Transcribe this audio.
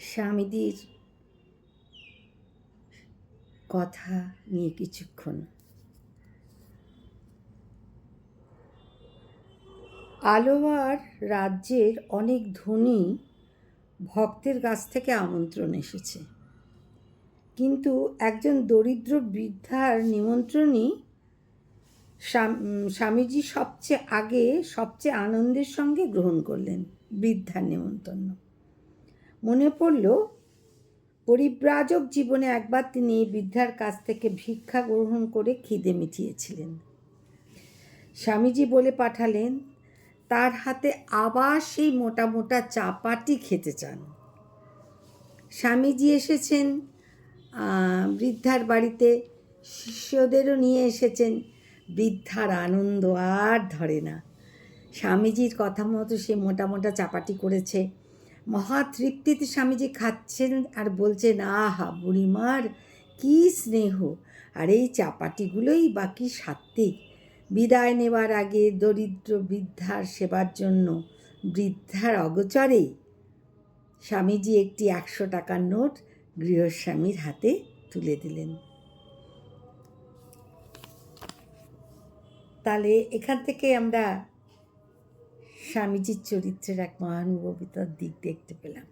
স্বামীজির কথা নিয়ে কিছুক্ষণ। আলোয়ার রাজ্যের অনেক ধনী ভক্তের কাছ থেকে আমন্ত্রণ এসেছে। কিন্তু একজন দরিদ্র বৃদ্ধার নিমন্ত্রণই স্বামীজি সবচেয়ে আগে, সবচেয়ে আনন্দের সঙ্গে গ্রহণ করলেন বৃদ্ধার নেমন্তন্ন মনে পড়ল, পরিব্রাজক জীবনে একবার তিনি বৃদ্ধার কাছ থেকে ভিক্ষা গ্রহণ করে খিদে মিটিয়েছিলেন। স্বামীজি বলে পাঠালেন, তার হাতে আবার সেই মোটা মোটা চাপাটি খেতে চান। স্বামীজি এসেছেন বৃদ্ধার বাড়িতে। শিষ্যদেরও নিয়ে এসেছেন। বৃদ্ধার আনন্দ আর ধরে না। স্বামীজির কথা মতো সে মোটা মোটা চাপাটি করেছে। মহা তৃপ্তিতে স্বামীজি খাচ্ছেন আর বলছেন, আহা, বুড়িমার, কী স্নেহ! আর এই চাপাটিগুলোই বাকি সাত্ত্বিক। বিদায় নেবার আগে দরিদ্র বৃদ্ধার সেবার জন্য বৃদ্ধার অগচরেই স্বামীজি একটি একশো টাকার নোট গৃহস্বামীর হাতে তুলে দিলেন। তাহলে এখান থেকে আমরা স্বামীজির চরিত্রের এক মহানুভবিতার দিক দেখতে পেলাম।